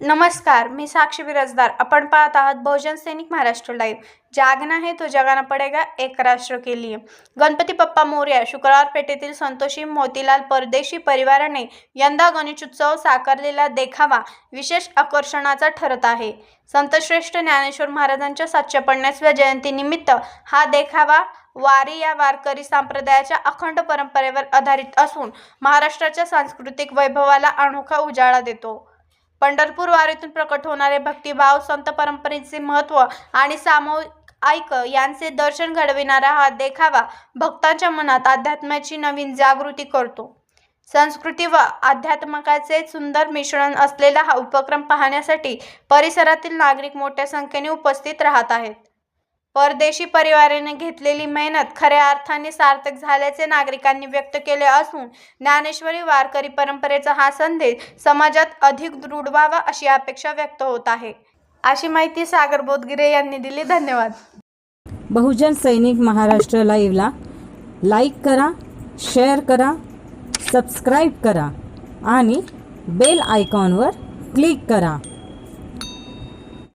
नमस्कार मी साक्षी बिराजदार. आपण पाहत आहात बहुजन सैनिक महाराष्ट्र लाईव्ह. जागना है तो जगाना पडेगा एक राष्ट्र के लिए. गणपती पप्पा मोर्या शुक्रवार पेठेतील संतोषी मोतीलाल परदेशी परिवाराने यंदा गणेशोत्सव साकारलेला देखावा विशेष आकर्षणाचा ठरत आहे. संतश्रेष्ठ ज्ञानेश्वर महाराजांच्या सातशे पन्नासव्या जयंतीनिमित्त हा देखावा वारी या वारकरी संप्रदायाच्या अखंड परंपरेवर आधारित असून महाराष्ट्राच्या सांस्कृतिक वैभवाला अनोखा उजाळा देतो. पंढरपूर वारीतून प्रकट होणारे भक्तिभाव संत परंपरेचे महत्त्व आणि सामूहिक ऐक यांचे दर्शन घडविणारा हा देखावा भक्तांच्या मनात अध्यात्माची नवीन जागृती करतो. संस्कृती व अध्यात्मकाचे सुंदर मिश्रण असलेला हा उपक्रम पाहण्यासाठी परिसरातील नागरिक मोठ्या संख्येने उपस्थित राहत आहेत. परदेशी परिवाराने घेतलेली मेहनत खऱ्या अर्थाने सार्थक झाल्याचे नागरिकांनी व्यक्त केले असून ज्ञानेश्वरी वारकरी परंपरेचा हा संदेश समाजात अधिक दृढ व्हावा अशी अपेक्षा व्यक्त होत आहे. अशी माहिती सागर बोधगिरे यांनी दिली. धन्यवाद. बहुजन सैनिक महाराष्ट्र लाईव्हला लाईक करा शेअर करा सबस्क्राईब करा आणि बेल आयकॉनवर क्लिक करा.